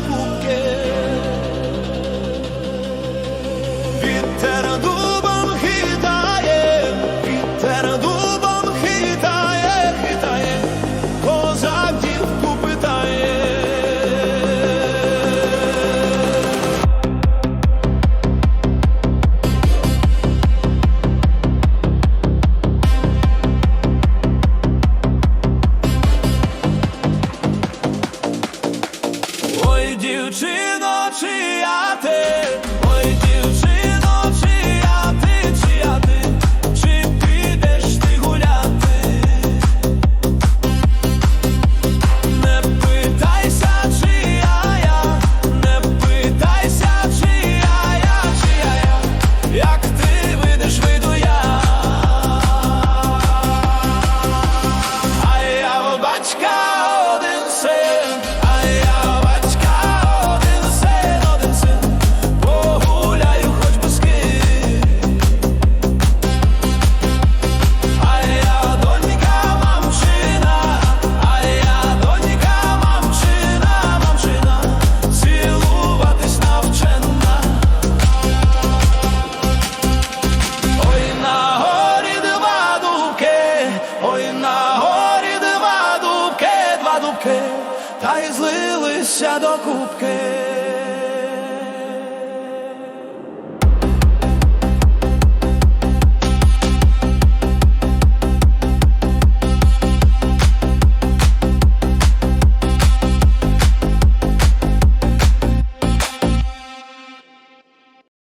qualquer дівчина. та й злилися до кубки.